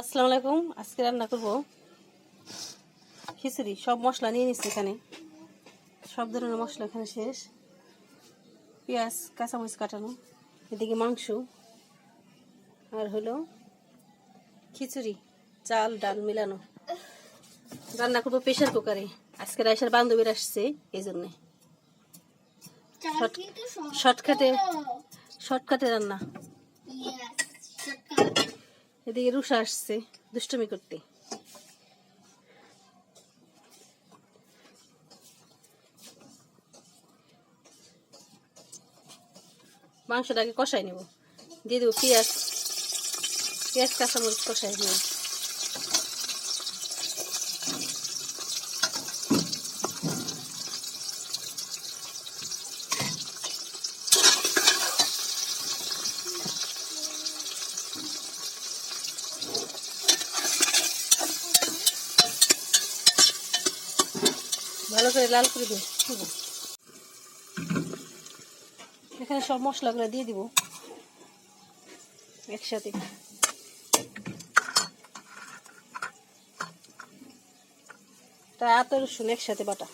আসসালামু আলাইকুম। আজকে রান্না করব খিচুড়ি। সব মশলা নিয়ে নিচ্ছি এখানে। সব ধরনের মশলা এখানে শেষ। পেঁয়াজ কাঁচামরিচ কাটানো। এদিকে মাংস। আর হলো খিচুড়ি চাল ডাল মিলানো। রান্না করব প্রেশার কুকারে। আজকে রাইসার বান্ধবীর আসছে এই জন্যে শর্ট শর্টকাটে শর্টকাটে রান্না। এদিকে রুষা আসছে দুষ্টমি করতে। মাংসটাকে কষাই নেব। দিয়ে দেবো পেঁয়াজ পেঁয়াজ, কাঁচামরিচ কষাই নেব। ভালো করে লাল করে দেবো এখানে সব মশলাগুলো দিয়ে দিব একসাথে। এত রসুন একসাথে বাটা।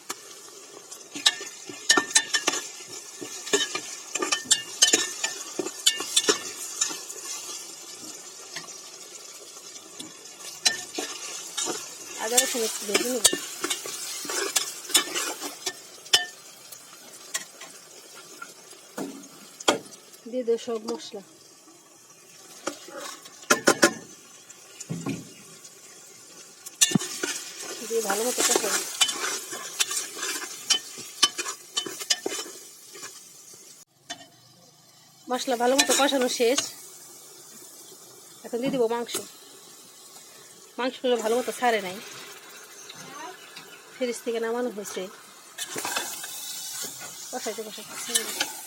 আদা, রসুন একটু ভেজে নেব। দিয়ে দেবো সব মশলা। দিয়ে ভালো মতো কষাবো মশলা ভালো মতো কষানো শেষ। এখন দিয়ে দিব মাংস। মাংসগুলো ভালো মতো ছাড়ে নাই। ফ্রিজ থেকে নামানো হয়েছে। কষাইতে কষাইতে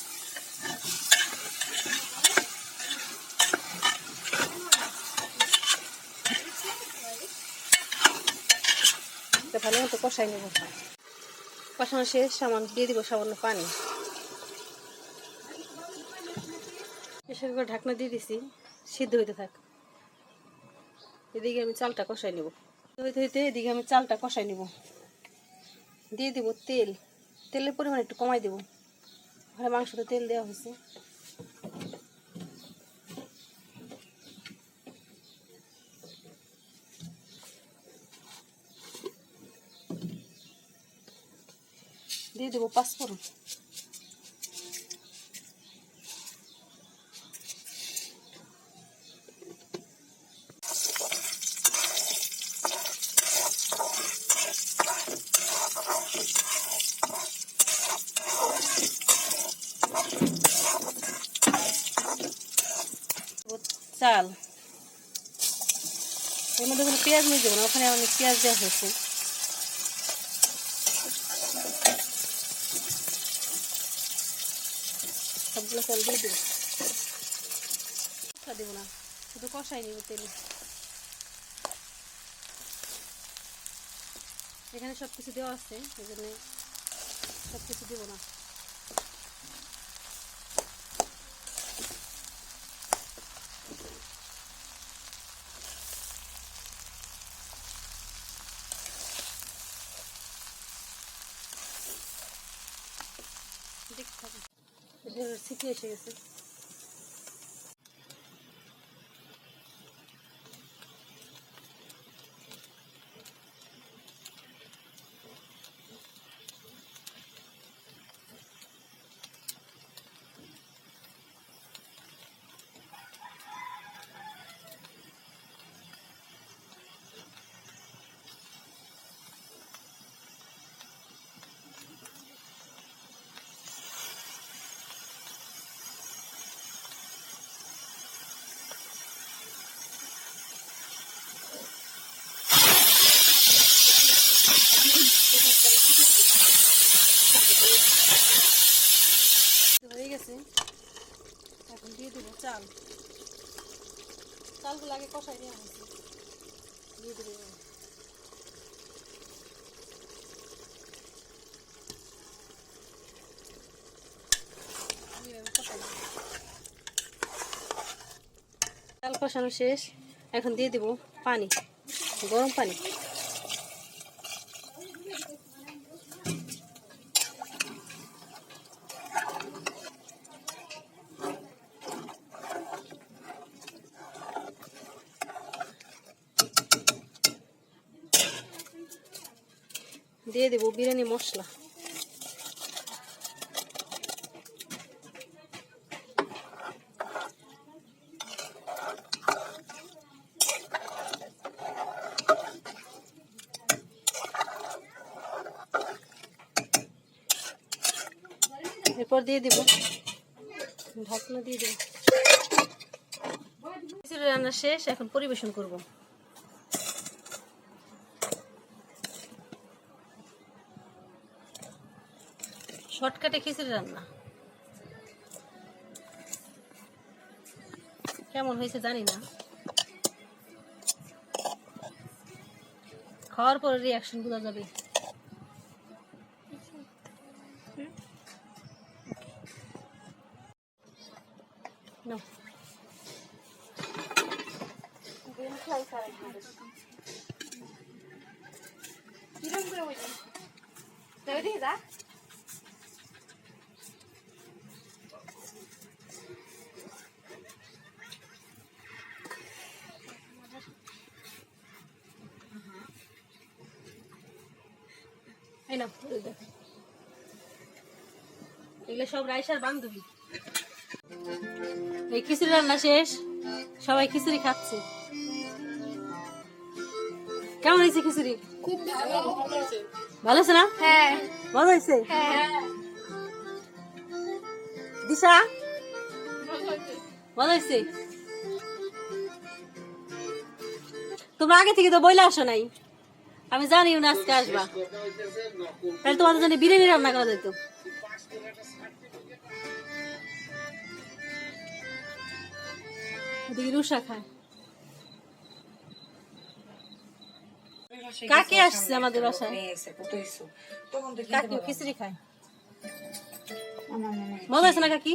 এটা ভালো মতো কষাই নেব। কষানো শেষ সামান দিয়ে দিব সামান্য পানি। প্রেশার কুকার ঢাকনা দিয়ে দিছি, সিদ্ধ হইতে থাক। এদিকে আমি চালটা কষাই নেব। হইতে হইতে এদিকে আমি চালটা কষাই নেব। দিয়ে দিব তেল। তেলের পরিমাণ একটু কমাই দেব। ওখানে মাংসতে তেল দেওয়া হয়েছে। দিয়ে দেবো পাঁচফোড়ন। চাল। এর মধ্যে পেঁয়াজ নিয়ে দেবো না, ওখানে অনেক পেঁয়াজ দেওয়া হয়েছে। সবগুলো চাল দিয়ে দেবো দেবো না। শুধু কষাই নিব তেলে। এখানে সব কিছু দেওয়া আছে, এই জন্য সব কিছু দেবো না। ছিটি এসে গেছে হয়ে গেছে এখন দিয়ে দেবো চাল চালগুলো আগে কষাই কষাই নেব। চাল কষানো শেষ। এখন দিয়ে দেবো পানি, গরম পানি। দিয়ে দেবো বিরিয়ানি মশলা। এরপর দিয়ে দেবো। ঢাকনা দিয়ে দেবো। রান্না শেষ, এখন পরিবেশন করব। শর্টকাটে খিচুড়ি রান্না। কেমন হয়েছে জানি না। খাওয়ার পর রিয়াকশন বোঝা যাবে। এই নাও, এই দেখো। এগুলো সব রাইসার বান্ধবী। এই খিচুড়ি রান্না শেষ সবাই খিচুড়ি খাচ্ছে। কেমন হয়েছে খিচুড়ি? খুব ভালো। না? হ্যাঁ। ভালো হয়েছে? হ্যাঁ। দিশা? ভালো হয়েছে? তোমরা আগে থেকে তো বইলে আসো নাই। আমি জানি না আজকে আসবা। তাহলে তোমাদের জন্য বিরিয়ানি রান্না করা যেত। রুষা খায়। কাকে আসছে আমাদের বাসায়? কাকি খিচুড়ি খায়? মজা আছে না কাকি?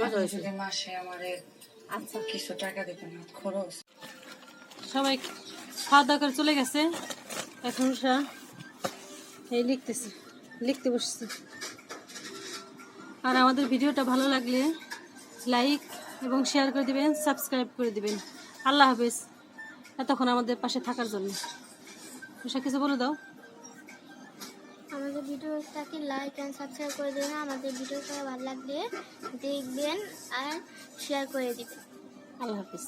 মজা হয়েছে মাসে আমারে আচ্ছা। কিছু টাকা না খরচ সবাই খাওয়া দাওয়া করে চলে গেছে। এখন উষা এই লিখতেছে লিখতে বসছে। আর আমাদের ভিডিওটা ভালো লাগলে লাইক এবং শেয়ার করে দিবেন সাবস্ক্রাইব করে দিবেন। আল্লাহ হাফেজ। এতক্ষণ আমাদের পাশে থাকার জন্য। উষা কিছু বলে দাও। আমাদের ভিডিওটাকে লাইক অ্যান্ড সাবস্ক্রাইব করে দেবেন। আমাদের ভিডিওটা ভালো লাগলে দেখবেন আর শেয়ার করে দিবেন। আল্লাহ হাফেজ।